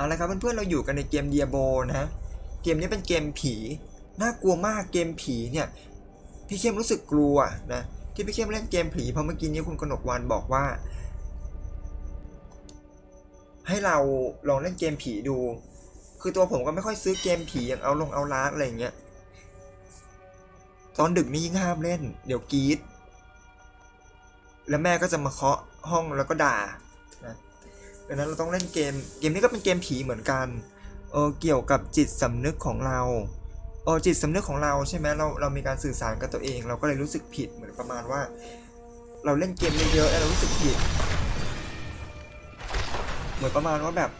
เอาละครับเพื่อนๆเราอยู่กันในเกมเดียโบนะเกมนี้เป็นเกมผีน่ากลัวมากเกมผีเนี่ยพี่เข้มรู้สึกกลัวนะที่พี่เข้มเล่นเกมผีเพราะเมื่อกี้นี้คุณกนกวันบอกว่า ให้เราลองเล่นเกมผีดู คือตัวผมก็ไม่ค่อยซื้อเกมผีอย่างเอาลงเอาล้างอะไรอย่างเงี้ยตอนดึกนี่ยิ่งห้ามเล่น เดี๋ยวกรีดแล้วแม่ก็จะมาเคาะห้องแล้วก็ด่า ดังนั้นเราต้องเล่นเกม เกมนี้ก็เป็นเกมผีเหมือนกัน เออเกี่ยวกับจิตสำนึกของเราเออจิตสำนึกของเราใช่ไหมเราเรามีการสื่อสารกับตัวเอง เราก็เลยรู้สึกผิดเหมือนประมาณว่า เราเล่นเกมเยอะๆแล้วเรารู้สึกผิด เหมือนประมาณว่าแบบ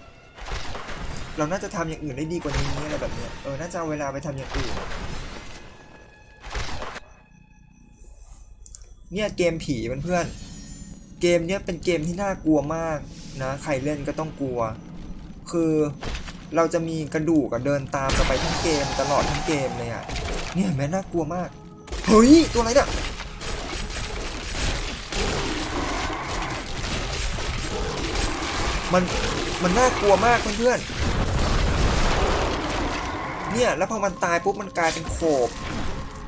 เราน่าจะทำอย่างอื่นได้ดีกว่านี้อะไรแบบเนี้ยเออน่าจะเอาเวลาไปทำอย่างอื่นเนี่ยเกมผีเพื่อนๆเกมเนี้ยเป็นเกมที่น่ากลัวมาก นะใครเล่นก็ต้องกลัว คือเราจะมีกระดูกเดินตามเราไปทั้งเกมตลอดทั้งเกมเลยอะเนี่ยเห็นไหมน่ากลัวมาก เฮ้ย ตัวอะไรเนี่ยมันมันน่ากลัวมากเพื่อนๆ เนี่ยแล้วพอมันตายปุ๊บมันกลายเป็นโขบ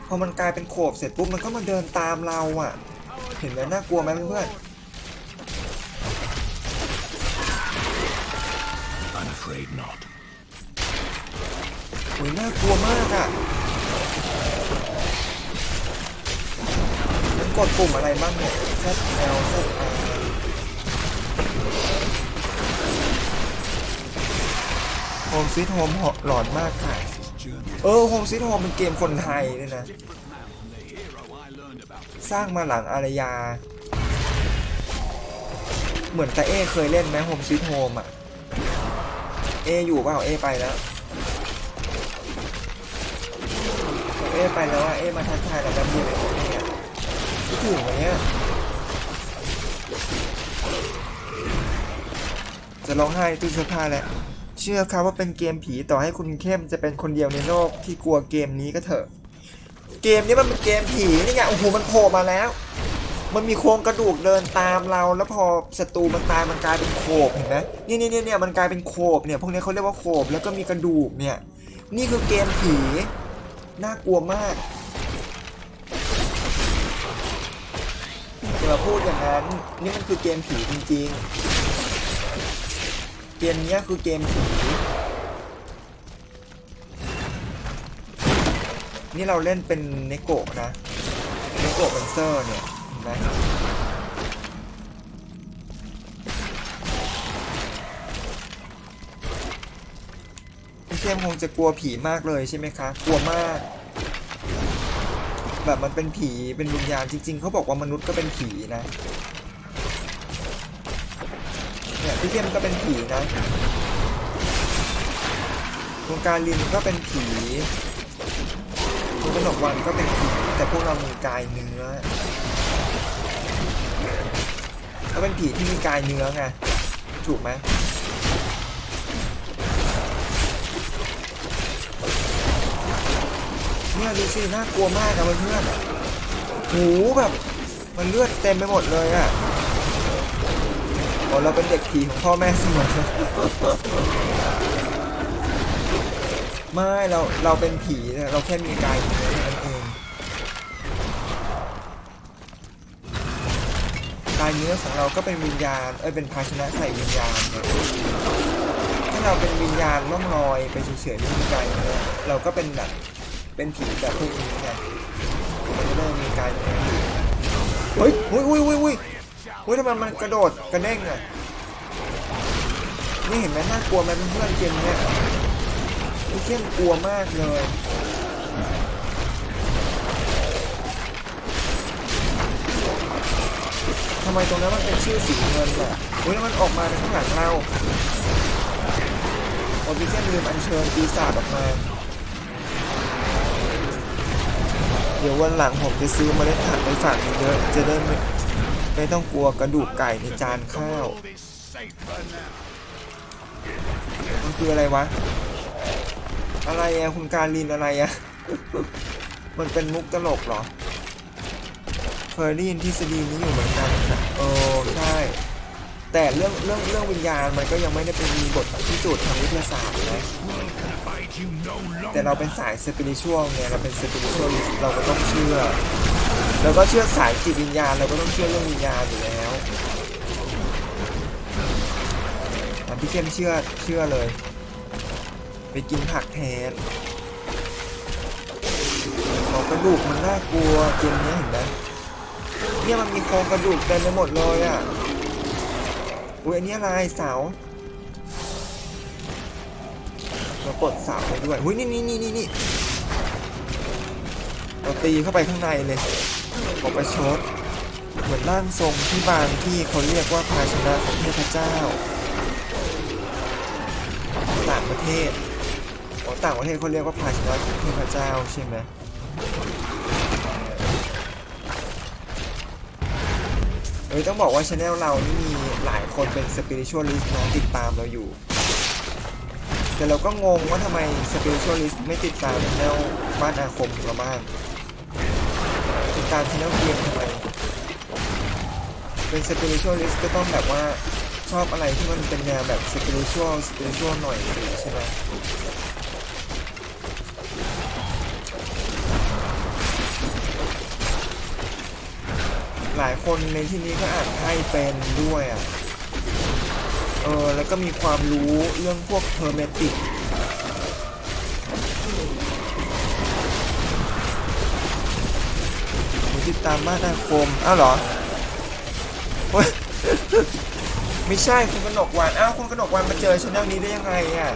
พอมันกลายเป็นโขบเสร็จปุ๊บมันก็มาเดินตามเราอะ เห็นไหมน่ากลัวไหมเพื่อน I'm ยน่ากลัวมากอะมันกดปุ่มอะไรบ้างเนี่ย Z L Z R โฮมซิทโฮมหลอนมากค่ะ เออโฮมซิทโฮมเป็นเกมคนไทยด้วยนะ สร้างมาหลังอารยา เหมือนตาเอเคยเล่นไหมโฮมซิทโฮมอะ เออยู่เปล่าเอไปแล้ว เอไปแล้วอะเอมาทักทายเราแบบนี้เลยเนี่ยคิดถึงไหมเนี่ยจะร้องไห้ตู้เสื้อผ้าแหล้วเชื่อครับว่าเป็นเกมผีต่อให้คุณเข้มจะเป็นคนเดียวในโลกที่กลัวเกมนี้ก็เถอะ เกมนี้มันเป็นเกมผีนี่ไงโอ้โหมันโผล่มาแล้ว มันมีโครงกระดูกเดินตามเรา แล้วพอศัตรูมันตายมันกลายเป็นโขบเห็นไหมนี่นี่นี่เนี่ยมันกลายเป็นโขบเนี่ยพวกนี้เขาเรียกว่าโขบแล้วก็มีกระดูกเนี่ยนี่คือเกมผี น่ากลัวมากอย่ามาพูดอย่างนั้น นี่มันคือเกมผีจริงๆ เกมเนี้ยคือเกมผีนี่เราเล่นเป็นเนโกะนะ เนโกะเป็นเซอร์เนี่ยนไหมพี่ เข้มคงจะกลัวผีมากเลยใช่ไหมคะ กลัวมาก แบบมันเป็นผีเป็นวิญญาณจริง ๆเขาบอกว่ามนุษย์ก็เป็นผีนะเนี่ยพี่เข้มก็เป็นผีนะวงการลินก็เป็นผีคุณกนกวันก็เป็นผีแต่พวกเรามีกายเนื้อก็เป็นผีที่มีกายเนื้อไงถูกไหม เนี่ยดูสิน่ากลัวมากอะเพื่อนหูแบบมันเลือดเต็มไปหมดเลยอะโอ้เราเป็นเด็กผีของพ่อแม่เสมอไม่เราเราเป็นผีเนี่ยเราแค่มีกายอยู่แค่นั้นเองกายเนื้อของเราก็เป็นวิญญาณเอ้ยเป็นภาชนะใส่วิญญาณเนี่ยถ้าเราเป็นวิญญาณล่องลอยไปเฉยๆไม่มีกายเนื้อเราก็เป็นแบบ เป็นผีแบบพวกนี้ไงมันจะได้มีกายเนื้ยเฮ้ยอุ้ยอุ้ยอุ้ยอุ้ยทำไมมันกระโดดกระเด้งอะนี่เห็นไหมน่ากลัวไหมเพื่อนเกมเนี้ยพี่เข้มกลัวมากเลยทำไมตรงนั้นมันเป็นชื่อสีเงินล่ะเฮ้ยแล้วมันออกมาในข้างหลังเราโอ้พี่เข้มลืมอัญเชิญปีศาจออกมา เดี๋ยววันหลังผมจะซื้อเมล็ดผักไปฝากเยอะจะได้ไม่ไม่ต้องกลัวกระดูกไก่ในจานข้าว มันคืออะไรวะ อะไรอะคุณการลินอะไรอะ มันเป็นมุกตลกเหรอ เคยได้ยินทฤษฎีนี้อยู่เหมือนกันนะเออใช่ แต่เรื่องเรื่องเรื่องวิญญาณมันก็ยังไม่ได้เป็นมีบทพิสูจน์ทางวิทยาศาสตร์นะ แต่เราเป็นสายสปิริชวลไงเราเป็นสปิริชวลเราก็ต้องเชื่อเราก็เชื่อสายจิตวิญญาณเราก็ต้องเชื่อเรื่องวิญญาณอยู่แล้วแต่พี่เข้มเชื่อเชื่อเลย ไปกินผักแทนโครงกระดูกมันน่ากลัวเกมนี้เห็นไหมเนี่ยมันมีโครงกระดูกเต็มไปหมดเลยอะอุ้ยอันนี้อะไรเสา เรากดเสาไปด้วยอุ้ยนี่นี่นี่นี่นี่เราตีเข้าไปข้างในเลยออกไปชด เหมือนร่างทรงที่บางที่เขาเรียกว่าภาชนะของเทพเจ้า ต่างประเทศอ๋อต่างประเทศเขาเรียกว่าภาชนะของเทพเจ้าใช่ไหมเอ้ยต้องบอกว่าช anel เรานี่มีหลายคนเป็น spiritualist นะติดตามเราอยู่ แต่เราก็งงว่าทำไม spiritualist ไม่ติดตาม channel บ้านอาคมของเราบ้างติดตาม channel เกมทำไม เป็น spiritualist ก็ต้องแบบว่าชอบอะไรที่มันเป็นแนวแบบ spiritual spiritual หน่อยสิใช่ไหมหลายคนในที่นี้ก็อ่านไพ่เป็นด้วยอะ เออแล้วก็มีความรู้เรื่องพวกเ e อร์เมติกติดตามบ้านอาคม อ้าวเหรอโอ๊ยไม่ใช่คุณกนกวันอ้าวคุณกนกวันมาเจอช anel นี้ได้ยังไงอะ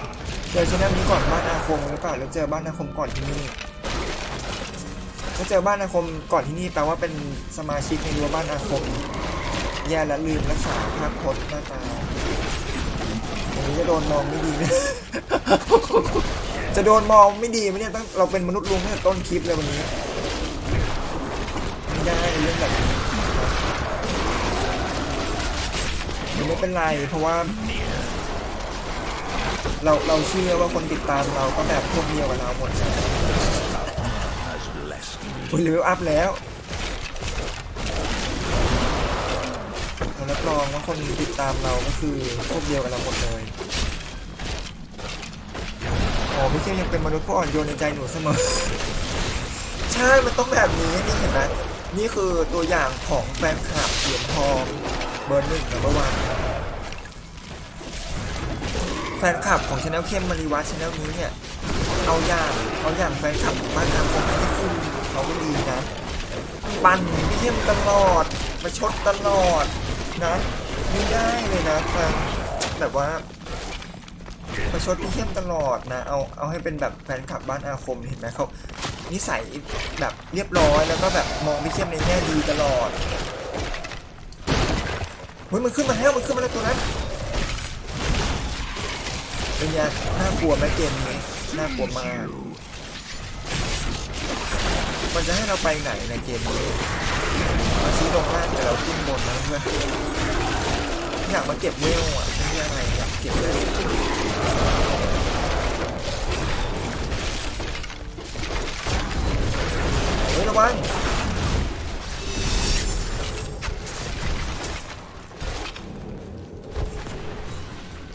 เจอช anel นี้ก่อนบ้านอาคมหรือเปล่าแล้วเจอบ้านอาคมก่อนที่นี่ถ้าเจอบ้านอาคมก่อนที่นี่แปลว่าเป็นสมาชิกในรั้วบ้านอาคมแย่และลืมรักษาภาพพจน์หน้าตาอย่า โดนมองไม่ดีนะจะโดนมองไม่ดีไหมเนี่ยตั้งเราเป็นมนุษย์ลุงตั้งแต่ต้นคลิปเลยวันนี้ไม่ได้เรื่องแบบนี้นะครับมันไม่เป็นไรเพราะว่า เราเราเชื่อว่าคนติดตามเราก็แบบพวกเดียวกับเราหมดนะคุณเลเวลอัพแล้ว เรารับรองว่าคนติดตามเราก็คือพวกเดียวกับเราหมดเลยอ๋อพี่เข้มยังเป็นมนุษย์ผู้อ่อนโยนในใจหนูเสมอ ใช่ มันต้องแบบนี้นี่เห็นไหมนี่คือตัวอย่างของแฟนคลับเหรียญทองเบอร์หนึ่งนะเบอร์วันแฟนคลับของช anel เข้มมาริวัฒช anel นี้เนี่ยเอาอย่างเอาอย่างแฟนคลับของบ้านอาคมให้ขึ้นเขาก็ดีนะ ปั่นพี่เข้มตลอดมาชดตลอด นะไม่ได้เลยนะฟังแบบว่ามาชดพี่เข้มตลอดนะ เอาเอาให้เป็นแบบแฟนคลับบ้านอาคมเห็นไหมเขานิสัยแบบเรียบร้อยแล้วก็แบบมองพี่เข้มในแง่ดีตลอดเฮ้ยมันขึ้นมาแล้วมันขึ้นมาแล้วตัวนั้นเป็นไงน่ากลัวไหมเกมนี้น่ากลัวมากมันจะให้เราไปไหนในเกมนี้ ชี้ลงล่างแต่เราขึ้นบนนะเพื่อนอยากมาเก็บเวลอะไม่ใช่อะไรอยากเก็บเวลเฮ้ยระวัง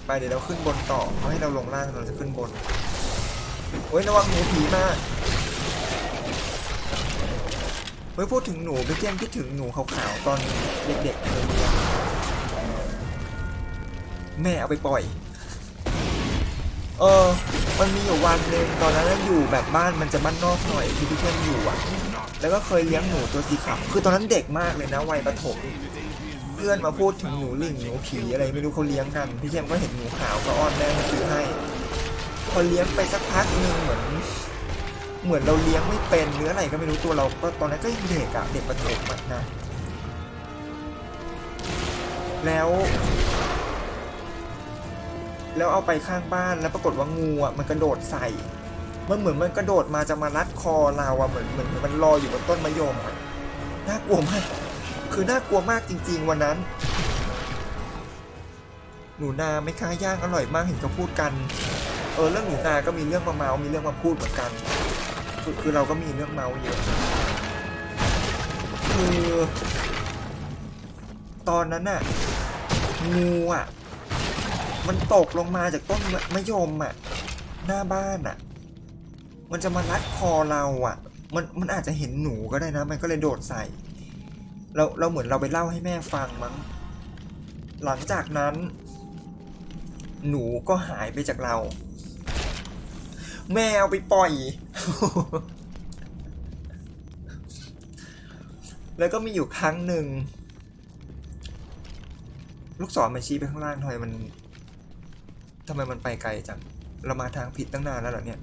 ไปเดี๋ยวเราขึ้นบนต่อเขาให้เราลงล่างเราจะขึ้นบนโอ้ยระวังหนูผีมาก เฮ้ยพูดถึงหนูไปเกี้ยมคิดถึงหนูขาวๆตอนเด็กๆเลยแม่เอาไปปล่อย เออ มันมีอยู่วันหนึ่งตอนนั้นอยู่แบบบ้านมันจะบ้านนอกหน่อยที่พี่เข้มอยู่อะ แล้วก็เคยเลี้ยงหนูตัวสีขาวคือตอนนั้นเด็กมากเลยนะวัยประถมเพื่อนมาพูดถึงหนูลิงหนูผีอะไรไม่รู้เขาเลี้ยงกันพี่เข้มก็เห็นหนูขาวก็อ้อนแม่มาซื้อให้พอเลี้ยงไปสักพักหนึ่งเหมือน เหมือนเราเลี้ยงไม่เป็นหรืออะไรก็ไม่รู้ตัวเราก็ตอนนั้นก็ยังเด็กอะเด็กประถมอะนะ แล้ว แล้วเอาไปข้างบ้านแล้วปรากฏว่างูอะมันกระโดดใส่ มันเหมือนมันกระโดดมาจะมารัดคอเราอะเหมือนเหมือนมันรออยู่บนต้นมะยมอะน่ากลัวมากคือน่ากลัวมากจริง ๆ วันนั้น หนูนาไม่ค้าย่างอร่อยมากเห็นเขาพูดกัน เออเรื่องหนูนาก็มีเรื่องมาเมา มีเรื่องมาพูดเหมือนกัน คือคือเราก็มีเรื่องเมาเยอะคือตอนนั้นน่ะงูอะ มันตกลงมาจากต้นมะยมอะ หน้าบ้านอะ มันจะมารัดคอเราอะ มันมันอาจจะเห็นหนูก็ได้นะ มันก็เลยโดดใส่ เราเราเหมือนเราไปเล่าให้แม่ฟังมั้ง หลังจากนั้น หนูก็หายไปจากเรา แม่เอาไปปล่อย แล้วก็มีอยู่ครั้งหนึ่ง ลูกศรมันชี้ไปข้างล่างทำไมมันทำไมมันไปไกลจังเรามาทางผิดตั้งนานแล้วเหรอเนี่ย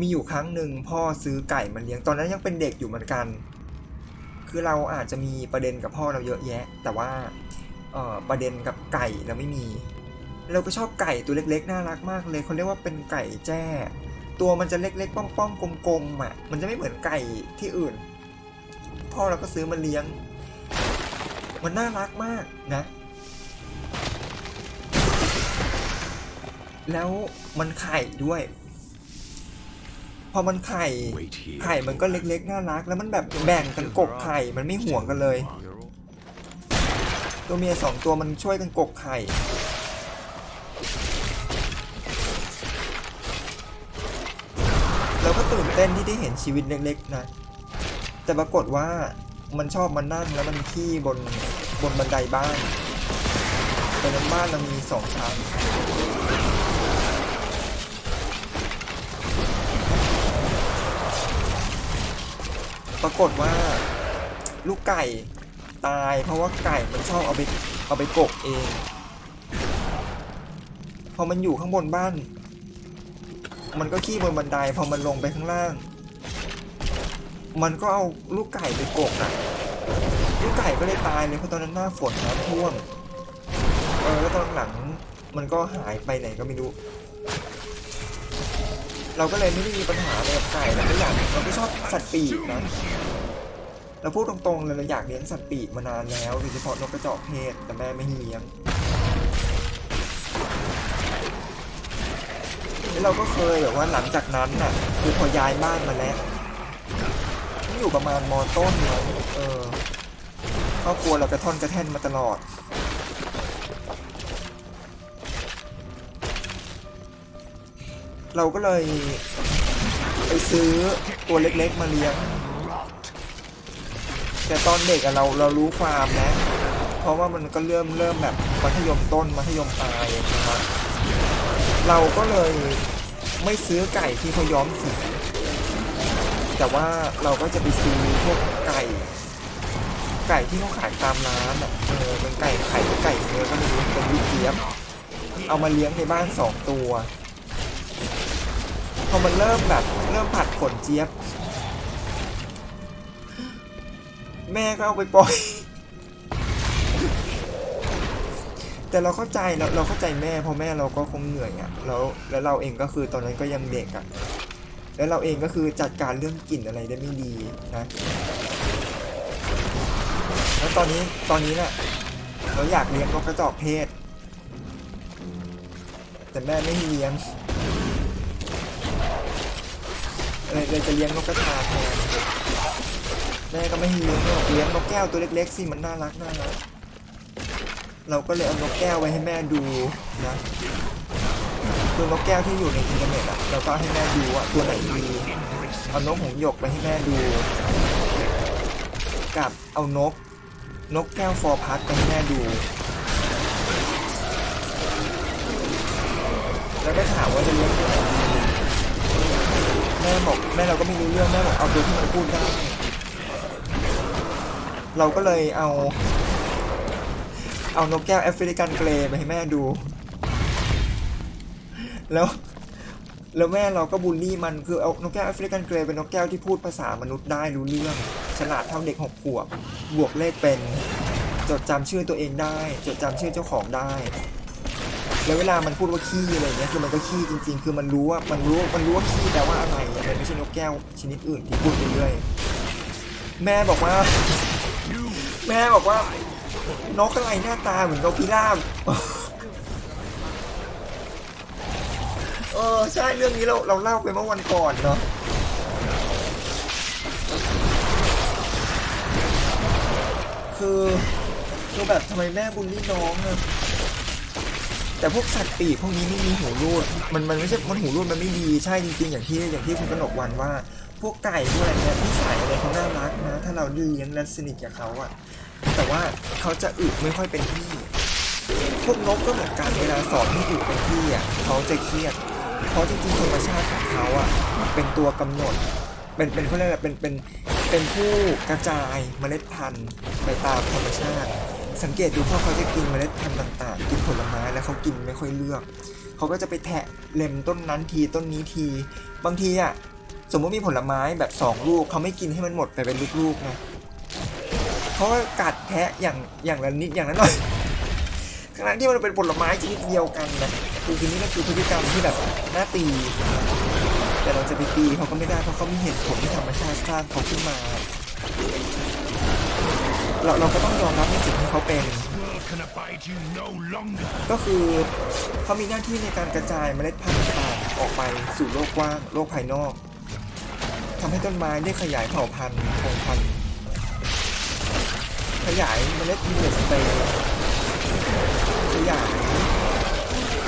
มีอยู่ครั้งหนึ่งพ่อซื้อไก่มาเลี้ยงตอนนั้นยังเป็นเด็กอยู่เหมือนกัน คือเราอาจจะมีประเด็นกับพ่อเราเยอะแยะ แต่ว่าเอ่อประเด็นกับไก่เราไม่มี เราก็ชอบไก่ตัวเล็กๆน่ารักมากเลยเขาเรียกว่าเป็นไก่แจ้ ตัวมันจะเล็กๆ ป้อมๆกลมๆอะมันจะไม่เหมือนไก่ที่อื่น พ่อเราก็ซื้อมาเลี้ยง มันน่ารักมากนะ แล้วมันไข่ด้วย พอมันไข่ Wait here. ไข่มันก็เล็กๆ น่ารัก แล้วมันแบบแบ่งกันกกไข่ มันไม่ห่วงกันเลย ตัวเมียสองตัวมันช่วยกันกกไข่ เต้นที่ได้เห็นชีวิตเล็กๆนะแต่ปรากฏว่ามันชอบมานั่งแล้วมันขี้บนบนบันไดบ้านตอนนั้นบ้านเรามีสองชั้นปรากฏว่าลูกไก่ตายเพราะว่าไก่มันชอบเอาไปเอาไปกกเอง พอมันอยู่ข้างบนบ้าน มันก็ขี้บนบันไดพอมันลงไปข้างล่าง มันก็เอาลูกไก่ไปกกอะ ลูกไก่ก็เลยตายเลยเพราะตอนนั้นหน้าฝนน้ำท่วม เออแล้วตอนหลังมันก็หายไปไหนก็ไม่รู้ เราก็เลยไม่ได้มีปัญหาอะไรกับไก่เราไม่อยากเราก็ชอบสัตว์ปีกนะเราพูดตรงๆเลยเราอยากเลี้ยงสัตว์ปีกมานานแล้วโดยเฉพาะนกกระจอกเทศแต่แม่ไม่เลี้ยง เราก็เคยแบบว่าหลังจากนั้นน่ะคือพอย้ายบ้านมาแล้วอยู่ประมาณมอต้นเนาะเออครอบครัวเรากระท่อนกระแท่นมาตลอด เราก็เลยไปซื้อตัวเล็กๆมาเลี้ยง แต่ตอนเด็กอะเราเรารู้ความนะ เพราะว่ามันก็เริ่มเริ่มแบบมัธยมต้นมัธยมปลายนะครับ เราก็เลยไม่ซื้อไก่ที่เขาย้อมสีแต่ว่าเราก็จะไปซื้อพวกไก่ ไก่ที่เขาขายตามร้านอะเออเป็นไก่ไข่ไก่เนื้อก็ไม่รู้เป็นลูกเจี๊ยบเอามาเลี้ยงในบ้านสองตัวพอมันเริ่มแบบเริ่มผัดขนเจี๊ยบ แม่ก็เอาไปปล่อย แต่เราเข้าใจเราเราเข้าใจแม่เพราะแม่เราก็คงเหนื่อยอะ่ะแล้วแล้วเราเองก็คือตอนนั้นก็ยังเด็กอะ่ะแล้วเราเองก็คือจัดการเรื่องกลิ่นอะไรได้ไม่ดีนะแล้วตอนนี้ตอนนี้เนี่ยเราอยากเลี้ยงนกกระจอกเทศ แต่แม่ไม่เลี้ยงเลยเลยจะเลี้ยงนกกระทาแทนแม่ก็ไม่เลี้ยงหรอกเลี้ยงนกแก้วตัวเล็กๆสิมันน่ารักน่ารัก เราก็เลยเอานกแก้วไว้ให้แม่ดูนะคือนกแก้วที่อยู่ในอินเทอร์เน็ตอะเราก็ให้แม่ดูว่าตัวไหนดีเอานกหงหยกไปให้แม่ดู กับเอานก นกแก้วฟอร์พัดไปให้แม่ดู แล้วก็ถามว่าจะเลี้ยงตัวไหนดีแม่บอกแม่เราก็ไม่รู้เรื่องแม่บอกเอาตัวที่มันพูดได้เราก็เลยเอา เอานกแก้วแอฟริกันเกรย์ไปให้แม่ดู แล้ว แล้วแม่เราก็บูลลี่มันคือเอานกแก้วแอฟริกันเกรย์เป็นนกแก้วที่พูดภาษามนุษย์ได้รู้เรื่องฉลาดเท่าเด็กหกขวบบวกเลขเป็น จดจำชื่อตัวเองได้ จดจำชื่อเจ้าของได้ แล้วเวลามันพูดว่าขี้อะไรเงี้ยคือมันก็ขี้จริง ๆ คือมันรู้ว่ามันรู้มันรู้ว่าขี้แปลว่าอะไรมันไม่ใช่นกแก้วชนิดอื่นที่พูดไปเรื่อยแม่บอกว่า แม่บอกว่า นกอะไรหน้าตาเหมือนนกพิราบเออใช่เรื่องนี้เราเราเล่าไปเมื่อวันก่อนเนาะคือคือแบบทำไมแม่บูลลี่น้องอะแต่พวกสัตว์ปีกพวกนี้ไม่มีหูรูด มันมันไม่ใช่มันหูรูดมันไม่ดีใช่จริงๆอย่างที่อย่างที่คุณกนกวันว่า พวกไก่พวกอะไรเนี่ยที่ใส่อะไรเขาน่ารักนะ ถ้าเราเลี้ยงและสนิทกับเขาอะ แต่ว่าเขาจะอึไม่ค่อยเป็นที่ พวกนกก็เหมือนกันเวลาสอนให้อึเป็นที่อะเขาจะเครียด เพราะจริงๆธรรมชาติของเขาอะเป็นตัวกำหนด เป็นเป็นเขาเรียกอะไรเป็นเป็นเป็นผู้กระจายเมล็ดพันธุ์ไปตามธรรมชาติ สังเกตดูพวกเขาจะกินเมล็ดพันธุ์ต่างๆ กินผลไม้แล้วเขากินไม่ค่อยเลือกเขาก็จะไปแทะเล็มต้นนั้นทีต้นนี้ที บางทีอะสมมติมีผลไม้แบบสองลูกเขาไม่กินให้มันหมดไปเป็นลูกๆนะ เขาก็กัดแทะอย่างอย่างละนิดอย่างละหน่อยขณะที่มันเป็นผลไม้ชนิดเดียวกันนะคือทีนี้ก็คือพฤติกรรมที่แบบน่าตี แต่เราจะไปตีเขาก็ไม่ได้เพราะเขามีเหตุผลที่ธรรมชาติสร้างเขาขึ้นมา เราเราก็ต้องยอมรับในสิ่งที่เขาเป็น ก็คือเขามีหน้าที่ในการกระจายเมล็ดพันธุ์ต่างออกไปสู่โลกกว้างโลกภายนอกทำให้ต้นไม้ได้ขยายเผ่าพันธุ์คงพันธุ์ ขยายเมล็ดมิลเลตสเตย์ขยาย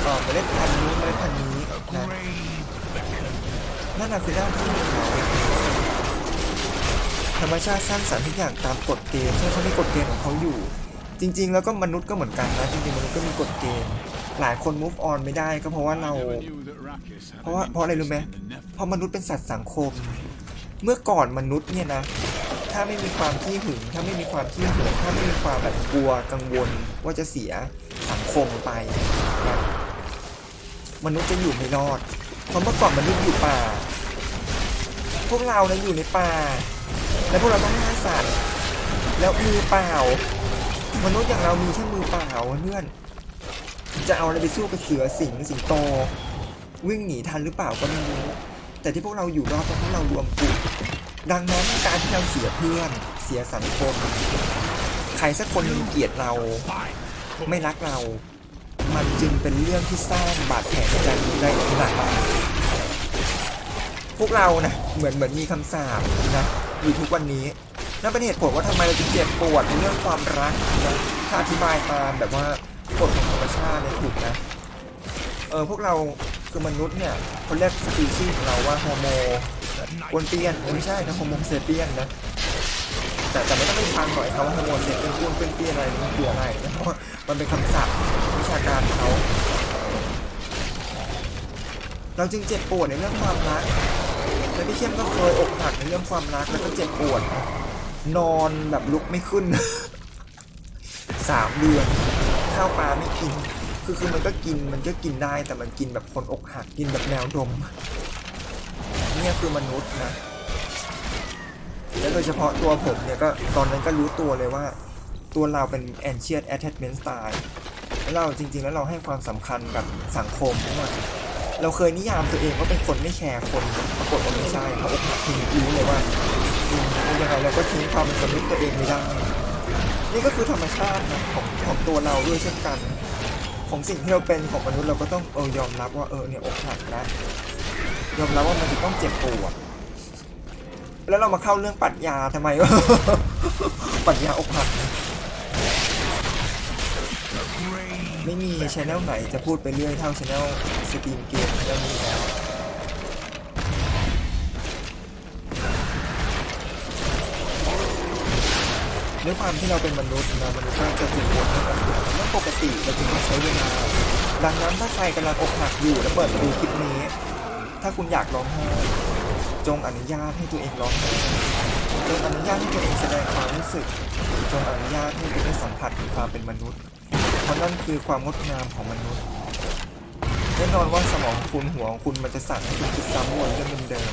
เอ่อเมล็ดพันธุ์นี้เมล็ดพันธุ์นี้นะนั่นแหะคือหน้าที่ของเขาธรรมชาติสร้างสรรค์ทุกอย่างตามกฎเกณฑ์ที่เขามีกฎเกณฑ์ของเขาอยู่ จริง ๆ แล้วก็มนุษย์ก็เหมือนกันนะจริงๆมนุษย์ก็มีกฎเกณฑ์หลายคน move on ไม่ได้ก็เพราะว่าเรา เพราะว่าเพราะอะไรรู้ไหมเพราะมนุษย์เป็นสัตว์สังคม เมื่อก่อนมนุษย์เนี่ยนะ ถ้าไม่มีความขี้หึง ถ้าไม่มีความขี้หึงถ้าไม่มีความแบบกลัวกังวลว่าจะเสียสังคมไปนะมนุษย์จะอยู่ไม่รอด เพราะเมื่อก่อนมนุษย์อยู่ป่า พวกเราเนี่ยอยู่ในป่า แล้วพวกเราต้องล่าสัตว์แล้วมือเปล่า มนุษย์อย่างเรามีแค่มือเปล่าเพื่อน จะเอาอะไรไปสู้กับเสือสิงสิงโต วิ่งหนีทันหรือเปล่าก็ไม่รู้แต่ที่พวกเราอยู่รอดเพราะพวกเรารวมกลุ่ม ดังนั้นการที่เราเสียเพื่อนเสียสังคม ใครสักคนหนึงเกลียดเราไม่รักเรา มันจึงเป็นเรื่องที่สร้างบาดแผลในใจได้ขนาดนั้พวกเรานะเหมือนเหมือนมีคำสาปนะอยู่ทุกวันนี้นั่นเป็นเหตุผลว่าทำไมเราจึงเจ็บปวดในเรื่องความรักนะถ้าอธิบายตามแบบว่ากฎของธรรมชาติเนี่ยถูกนะเออพวกเราคือมนุษย์เนี่ยเขาเรียกสปีชีส์ของเราว่าโฮโม กวนเปียนไม่ใช่นะโฮโมเซเปียนนะแต่แต่ไม่ต้องไปฟังหน่อยเขาว่าโฮโมเซเปียนอ้วนเป็นเปียนอะไรมันคืออะไรนะเพราะว่ามันเป็นคำศัพท์วิชาการเขาเราจึงเจ็บปวดในเรื่องความรักและพี่เข้มก็เคยอกหักในเรื่องความรักแล้วก็เจ็บปวด นอนแบบลุกไม่ขึ้นสามเดือนข้าวปลาไม่กินคือคือมันก็กินมันก็กินได้แต่มันกินแบบคนอกหักกินแบบแนวดม เนี่ยคือมนุษย์นะ แล้วโดยเฉพาะตัวผมเนี่ยก็ตอนนั้นก็รู้ตัวเลยว่า ตัวเราเป็น anxious attachment style แล้วเราจริง ๆ แล้วเราให้ความสำคัญกับสังคมมากเราเคยนิยามตัวเองว่าเป็นคนไม่แคร์คนปรากฏว่าไม่ใช่เพราะอกหักทีรู้เลยว่าอืมยังไงเราก็ทิ้งความเป็นมนุษย์ตัวเองไม่ได้นี่ก็คือธรรมชาตินะของของตัวเราด้วยเช่นกัน ของสิ่งที่เราเป็นของมนุษย์เราก็ต้องเออยอมรับว่าเออเนี่ยอกหักนะ ยอมรับว่ามันจะต้องเจ็บปวดแล้วเรามาเข้าเรื่องปรัชญาทำไมวะปรัชญาอกหัก ไม่มีชแนลไหนจะพูดไปเรื่อยเท่าชแนลสตรีมเกมชแนลนี้แล้วด้วยความที่เราเป็นมนุษย์นะมนุษย์ก็จะถูกบดให้กับเรื่องปกติเราจึงต้องใช้เวลาดังนั้นถ้าใครกำลังอกหักอยู่แล้วเปิดดูคลิปนี้ ถ้าคุณอยากร้องไห้จงอนุญาตให้ตัวเองร้องไห้จงอนุญาตให้ตัวเองแสดงความรู้สึก จงอนุญาตให้คุณได้สัมผัสถึงความเป็นมนุษย์เพราะนั่นคือความงดงามของมนุษย์แน่นอนว่าสมองคุณหัวของคุณมันจะสั่งให้คุณคิดซ้ำวนเรื่องเดิม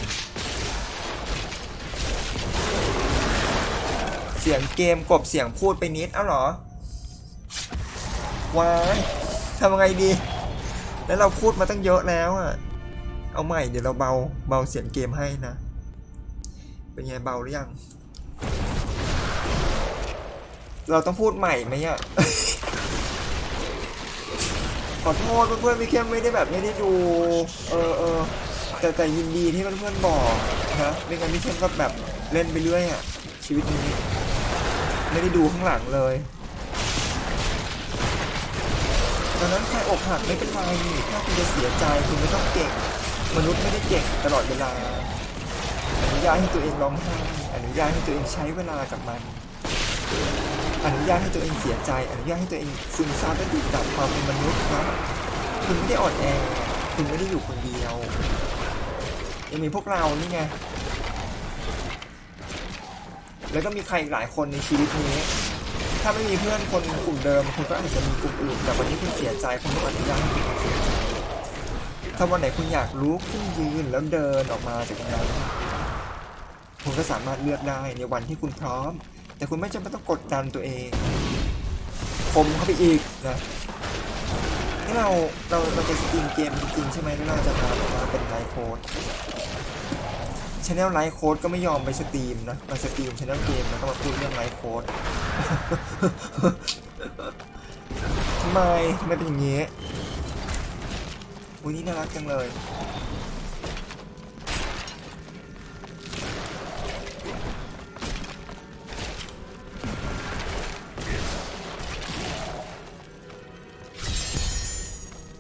เสียงเกมกบเสียงพูดไปนิด เอ้าหรอวายทำยังไงดี แล้วเราพูดมาตั้งเยอะแล้วอะ เอาใหม่เดี๋ยวเราเบาเบาเสียงเกมให้นะ เป็นไงเบาหรือยัง เราต้องพูดใหม่ไหมอะขอโทษเพื่อนๆพี่เข้มไม่ได้แบบไม่ได้ดู เออเออแต่แต่ยินดีที่เพื่อนๆบอกนะไม่งั้นพี่เข้มก็แบบเล่นไปเรื่อยอะ ชีวิตนี้ ไม่ได้ดูข้างหลังเลยดังนั้นใครอกหักไม่เป็นไรถ้าคุณจะเสียใจคุณไม่ต้องเก่ง มนุษย์ไม่ได้เก่งตลอดเวลา อนุญาตให้ตัวเองร้องไห้อนุญาตให้ตัวเองใช้เวลากับมัน อนุญาตให้ตัวเองเสียใจ อนุญาตให้ตัวเองซึมซาบและดูดดับความเป็นมนุษย์นะคุณไม่ได้อ่อนแอคุณไม่ได้อยู่คนเดียวยังมีพวกเรานี่ไงแล้วก็มีใครอีกหลายคนในชีวิตนี้ถ้าไม่มีเพื่อนคนกลุ่มเดิมคุณก็อาจจะมีกลุ่มอื่นแต่วันนี้คุณเสียใจคุณต้องอนุญาตให้ตัวเองเสียใจ ถ้าวันไหนคุณอยากลุกขึ้นยืนแล้วเดินออกมาจากตรงนั้นคุณก็สามารถเลือกได้ในวันที่คุณพร้อม แต่คุณไม่จำเป็นต้องกดดันตัวเองคมเข้าไปอีกนะนี่เราเราเราจะสตรีมเกมจริงๆใช่ไหมแล้วเราจะมาแบบว่าเป็นไลฟ์โค้ดชแนลไลฟ์โค้ดก็ไม่ยอมไปสตรีมนะมาสตรีมชแนลเกมแล้วก็มาพูดเรื่องไลฟ์โค้ดทำไมทำไมเป็นอย่างนี้ อุ้ยนี่น่ารักจังเลย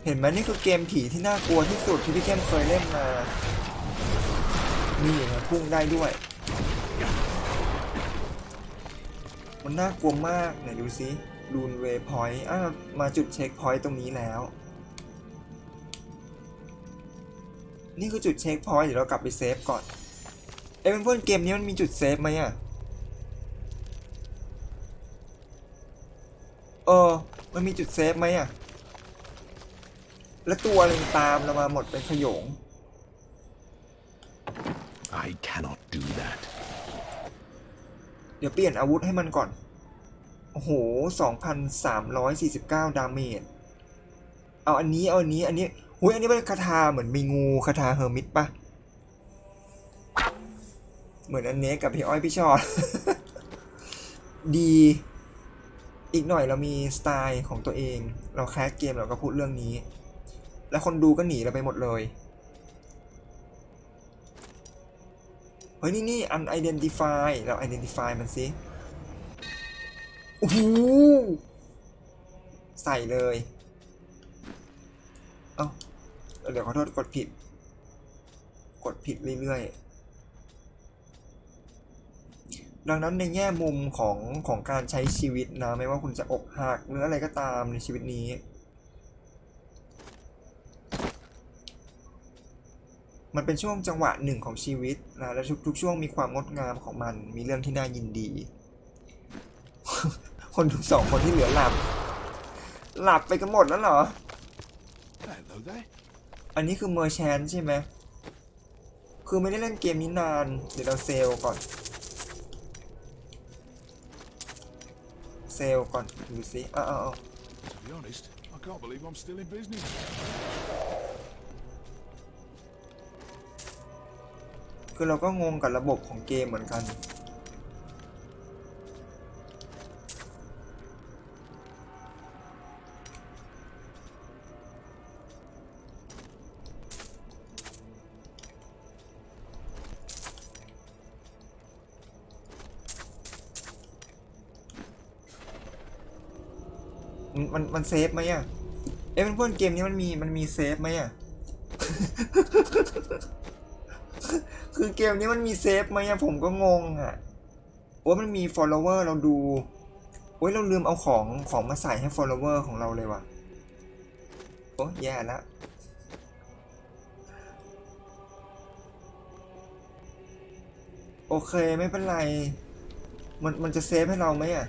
เห็นไหมนี่คือเกมผีที่น่ากลัวที่สุดที่พี่เข้มเคยเล่นมา นี่นะพุ่งได้ด้วย มันน่ากลัวมากเนี่ยดูสิลูนเวย์พอยต์อะมาจุดเช็คพอยต์ตรงนี้แล้ว นี่คือจุดเช็คพอยต์เดี๋ยวเรากลับไปเซฟก่อน เอ้ยเพื่อนๆเกมนี้มันมีจุดเซฟไหมอะ เออ มันมีจุดเซฟไหมอะ แล้วตัวอะไรมันตามเรามาหมดเป็นขโยง I cannot do that. เดี๋ยวเปลี่ยนอาวุธให้มันก่อน โอ้โห 2,349 ดาเมจ เอาอันนี้ เอาอันนี้ อันนี้ หุยอันนี้เป็นคาถาเหมือนมีงูคาถาเฮอร์มิตปะเหมือนอันเนี้ยกับพี่อ้อยพี่ชอดดี อีกหน่อยเรามีสไตล์ของตัวเอง เราแคสเกมเราก็พูดเรื่องนี้ แล้วคนดูก็หนีเราไปหมดเลย เฮ้ยนี่นี่ unidentify เรา identify มันสิโอ้โหใส่เลย เอา เดี๋ยวขอโทษกดผิด กดผิดเรื่อยๆ ดังนั้นในแง่มุมของของการใช้ชีวิตนะ ไม่ว่าคุณจะอกหักหรืออะไรก็ตามในชีวิตนี้ มันเป็นช่วงจังหวะหนึ่งของชีวิตนะ และทุกๆช่วงมีความงดงามของมัน มีเรื่องที่น่ายินดี คนทุกสองคนที่เหลือหลับ หลับไปกันหมดแล้วเหรอ Hello there. อันนี้คือเมอร์แชนใช่ไหม คือไม่ได้เล่นเกมนี้นาน เดี๋ยวเราเซลก่อน เซลก่อนดูสิอ้าวอ้าวอ้าว To be honest, I can't believe I'm still in business. คือเราก็งงกับระบบของเกมเหมือนกัน มันเซฟไหมอะ เอ้ยเพื่อนเกมนี้มันมีมันมีเซฟไหมอะ คือเกมนี้มันมีเซฟไหมอะผมก็งงอะโอ้ยมันมี follower เราดูโอ้ยเราลืมเอาของของมาใส่ให้ follower ของเราเลยว่ะ โอ้ยแย่แล้วโอเคไม่เป็นไร มันมันจะเซฟให้เราไหมอะ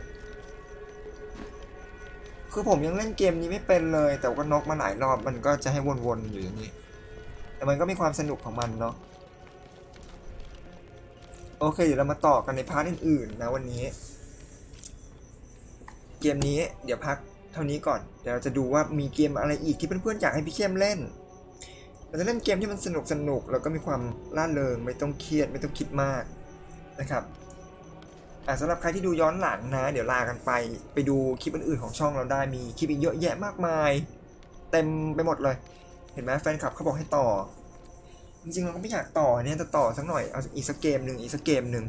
คือผมยังเล่นเกมนี้ไม่เป็นเลย แต่ก็นกมาหลายรอบมันก็จะให้วนๆอยู่อย่างนี้ แต่มันก็มีความสนุกของมันเนาะโอเคเดี๋ยวเรามาต่อกันในพาร์ทอื่นๆนะวันนี้ เกมนี้เดี๋ยวพักเท่านี้ก่อน เดี๋ยวเราจะดูว่ามีเกมอะไรอีกที่เพื่อนๆอยากให้พี่เข้มเล่นเราจะเล่นเกมที่มันสนุกสนุกๆแล้วก็มีความล่าเริงไม่ต้องเครียดไม่ต้องคิดมากนะครับ อะสำหรับใครที่ดูย้อนหลังนะ เดี๋ยวลากันไป ไปดูคลิปอื่นๆของช่องเราได้มีคลิปอีกเยอะแยะมากมาย เต็มไปหมดเลย เห็นไหมแฟนคลับเขาบอกให้ต่อ จริงๆเราก็ไม่อยากต่อเนี่ยแต่ต่อสักหน่อยเอาอีกสักเกมหนึ่งอีกสักเกมหนึ่ง